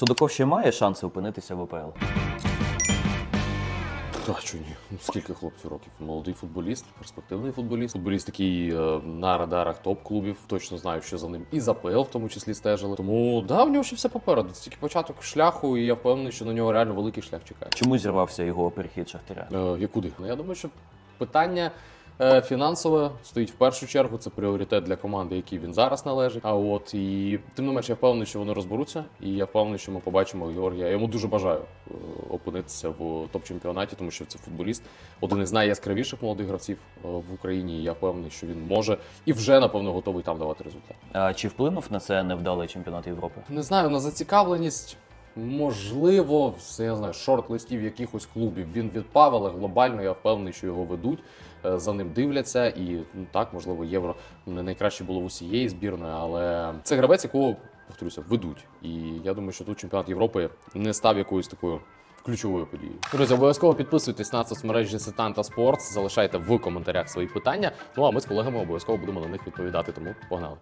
Судаков ще має шанси опинитися в АПЛ. Та що ні? Ну, скільки хлопцю років? Молодий футболіст, перспективний футболіст. Футболіст, який е, на радарах топ-клубів. Точно знаю, що за ним і за ПЛ в тому числі стежили. Тому да, в нього ще все попереду. Це тільки початок шляху, і я впевнений, що на нього реально великий шлях чекає. Чому зірвався його перехід Шахтаря? Е, я куди? Ну я думаю, що питання. Е, Фінансове стоїть в першу чергу, це пріоритет для команди, якій він зараз належить. А от і тим не менше, я впевнений, що вони розберуться, і я впевнений, що ми побачимо Георгія. Я йому дуже бажаю е, опинитися в топ-чемпіонаті, тому що це футболіст, один із найяскравіших молодих гравців е, в Україні. І я впевнений, що він може і вже напевно готовий там давати результат. А чи вплинув на це невдалий чемпіонат Європи? Не знаю, на зацікавленість. Можливо, все я знаю, шорт-листів якихось клубів він відпав, але глобально я впевнений, що його ведуть, е, за ним дивляться. І ну, так, можливо, євро не найкраще було в усієї збірної, але це гравець, якого повторюся, ведуть. І я думаю, що тут чемпіонат Європи не став якоюсь такою. Ключовою подією. Друзі, обов'язково підписуйтесь на соцмережі Сетанта Спортс, залишайте в коментарях свої питання. Ну а ми з колегами обов'язково будемо на них відповідати. Тому погнали.